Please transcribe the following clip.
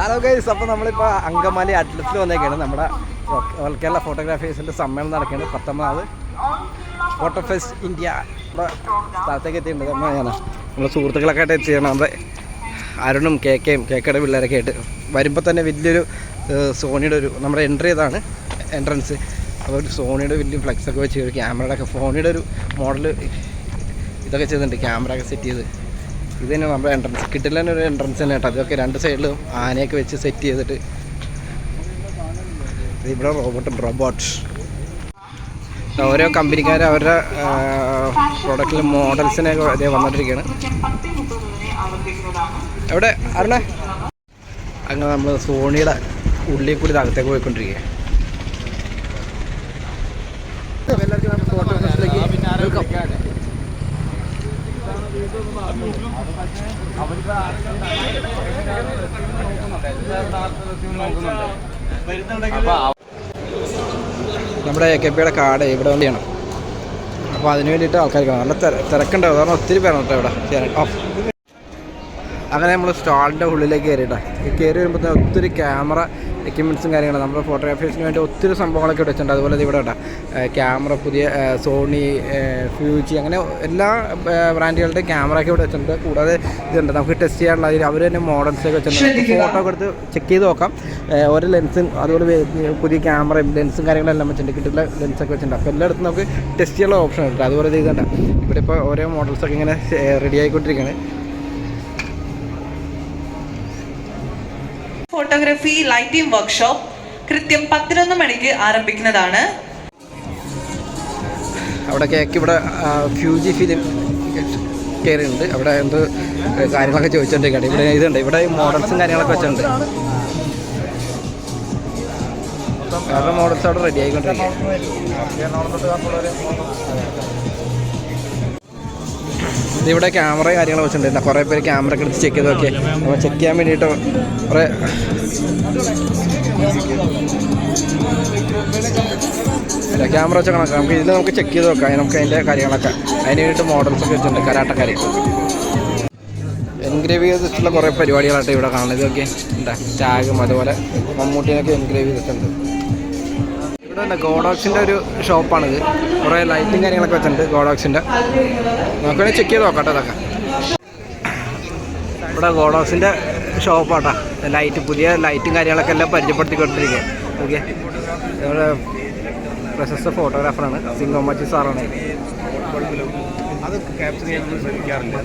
Hello guys അപ്പോൾ നമ്മളിപ്പോൾ അങ്കമാലി അഡ്ലസിൽ വന്നേക്കാണ്. നമ്മുടെ കേരള ഫോട്ടോഗ്രാഫേഴ്സിന്റെ സമ്മേളനം നടക്കുകയാണ്. പത്തൊമ്പതാമത് ഫോട്ടോ ഫെസ്റ്റ് ഇന്ത്യ നമ്മുടെ സ്ഥലത്തേക്ക് എത്തിയിട്ടുണ്ട്. നമ്മൾ ഞാൻ നമ്മുടെ സുഹൃത്തുക്കളൊക്കെ ആയിട്ട് എത്തിയാണ്. നമ്മുടെ അരുണും കെ കെയും കെ കെയുടെ പിള്ളേരൊക്കെ ആയിട്ട് വരുമ്പോൾ തന്നെ വലിയൊരു സോണിയുടെ ഒരു നമ്മുടെ എൻട്രി ഇതാണ് എൻട്രൻസ് അപ്പോൾ ഒരു സോണിയുടെ വലിയ ഫ്ലെക്സൊക്കെ വെച്ച് ഒരു ക്യാമറയുടെ ഒക്കെ ഫോണിയുടെ ഒരു മോഡൽ ഇതൊക്കെ ചെയ്തിട്ടുണ്ട്. ക്യാമറ ഒക്കെ സെറ്റ് ചെയ്ത്. ഇത് തന്നെ നമ്മുടെ എൻട്രൻസ് കിട്ടില്ല തന്നെ ഒരു എൻട്രൻസ് തന്നെ കേട്ടോ. അതൊക്കെ രണ്ട് സൈഡിലും ആനയൊക്കെ വെച്ച് സെറ്റ് ചെയ്തിട്ട്. ഇവിടെ റോബോട്ട് റോബോട്ട് ഓരോ കമ്പനിക്കാർ അവരുടെ പ്രൊഡക്റ്റിലെ മോഡൽസിനെയൊക്കെ അതേ വന്നിട്ടിരിക്കുകയാണ് എവിടെ? അരുണ അങ്ങനെ നമ്മൾ സോണിയുടെ ഉള്ളിൽ കൂടി ഇത് അകത്തേക്ക് പോയിക്കൊണ്ടിരിക്കുക നമ്മുടെ എ കെ പിയുടെ കാട് ഇവിടെ വേണ്ടിയാണ് അപ്പോൾ അതിന് വേണ്ടിയിട്ട് ആൾക്കാർ കാണും. നല്ല തിര- തിരക്കുണ്ടാവും കാരണം ഒത്തിരി പേരാണ് കേട്ടോ ഇവിടെ ഓഫ് അങ്ങനെ നമ്മൾ സ്റ്റാളിന്റെ ഉള്ളിലേക്ക് കയറിയിട്ടാണ് കയറി വരുമ്പോൾ ഒത്തിരി ക്യാമറ എക്യുപ്മെന്റ്സും കാര്യങ്ങളും. നമ്മുടെ ഫോട്ടോഗ്രാഫേഴ്സിന് വേണ്ടി ഒത്തിരി സംഭവങ്ങളൊക്കെ ഇവിടെ വെച്ചിട്ടുണ്ട്. അതുപോലെ ഇവിടെ കേട്ടോ ക്യാമറ പുതിയ സോണി ഫ്യൂജി അങ്ങനെ എല്ലാ ബ്രാൻഡുകളുടെ ക്യാമറ ഒക്കെ ഇവിടെ വെച്ചിട്ടുണ്ട്. കൂടാതെ ഇതുണ്ട്. നമുക്ക് ടെസ്റ്റ് ചെയ്യാനുള്ള അതിൽ അവർ തന്നെ മോഡൽസൊക്കെ വെച്ചിട്ടുണ്ട്. ഫോട്ടോ ഒക്കെ എടുത്ത് ചെക്ക് ചെയ്ത് നോക്കാം. ഓരോ ലെൻസും അതുപോലെ പുതിയ ക്യാമറയും ലെൻസും കാര്യങ്ങളെല്ലാം വെച്ചിട്ടുണ്ട്. കിട്ടുന്ന ലെൻസൊക്കെ വെച്ചിട്ടുണ്ട്. അപ്പോൾ എല്ലായിടത്തും നമുക്ക് ടെസ്റ്റ് ചെയ്യാനുള്ള ഓപ്ഷൻ ഉണ്ട്. അതുപോലെ ഇത് ഇതുണ്ട് ഇവിടെ ഇപ്പോൾ ഓരോ മോഡൽസൊക്കെ ഇങ്ങനെ റെഡി ആയിക്കൊണ്ടിരിക്കുകയാണ് ഫോട്ടോഗ്രാഫി ലൈറ്റിംഗ് വർക്ക്ഷോപ്പ് കൃത്യം പത്തിനൊന്ന് മണിക്ക് ആരംഭിക്കുന്നതാണ്. അവിടെ കേക്ക് ഇവിടെ ഫ്യൂജി ഫിലിം കയറിയുണ്ട് അവിടെ എന്ത് കാര്യങ്ങളൊക്കെ ചോദിച്ചോണ്ടിരിക്കുകയാണ്. ഇവിടെ ഇതുണ്ട്. ഇവിടെ മോഡൽസും കാര്യങ്ങളൊക്കെ വെച്ചിട്ടുണ്ട്. മോഡൽസ് അവിടെ റെഡി ആയിക്കൊണ്ടിരിക്കുക ഇതിവിടെ ക്യാമറ കാര്യങ്ങൾ വെച്ചിട്ടുണ്ട് കുറേ പേര് ക്യാമറ ഒക്കെ എടുത്ത് ചെക്ക് ചെയ്ത് നോക്കിയാൽ നമ്മൾ ചെക്ക് ചെയ്യാൻ വേണ്ടിയിട്ട് കുറേ ക്യാമറ വെച്ച് കണക്കാം. നമുക്ക് ഇതിൽ നമുക്ക് ചെക്ക് ചെയ്ത് നോക്കാം. നമുക്ക് അതിന്റെ കാര്യങ്ങളൊക്കെ. അതിന് വേണ്ടിയിട്ട് മോഡൽസ് ഒക്കെ വെച്ചിട്ടുണ്ട് കരാട്ടക്കാരി. എൻഗ്രേവ് ചെയ്തിട്ടുള്ള കുറേ പരിപാടികളായിട്ട് ഇവിടെ കാണുന്നത്. ഇതൊക്കെ എന്താ ടാഗും അതുപോലെ മമ്മൂട്ടിനൊക്കെ എൻഗ്രേവ് ചെയ്തിട്ടുണ്ട്. ഇവിടെ തന്നെ ഗോഡോക്സിന്റെ ഒരു ഷോപ്പാണിത് കുറേ ലൈറ്റും കാര്യങ്ങളൊക്കെ വെച്ചിട്ടുണ്ട് ഗോഡോക്സിന്റെ നോക്കണേ ചെക്ക് ചെയ്ത് നോക്കാം കേട്ടോ ഇതൊക്കെ. ഇവിടെ ഗോഡോക്സിന്റെ ഷോപ്പാട്ടാ ലൈറ്റ് പുതിയ ലൈറ്റും കാര്യങ്ങളൊക്കെ എല്ലാം പരിചയപ്പെടുത്തിക്കൊണ്ടിരിക്കുക ഓക്കെ ഇവിടെ പ്രശസ്ത ഫോട്ടോഗ്രാഫറാണ് സിംഗോമച്ചി സാറാണ്. അത് ക്യാപ്ചർ ചെയ്യാൻ ശ്രമിക്കാറില്ല.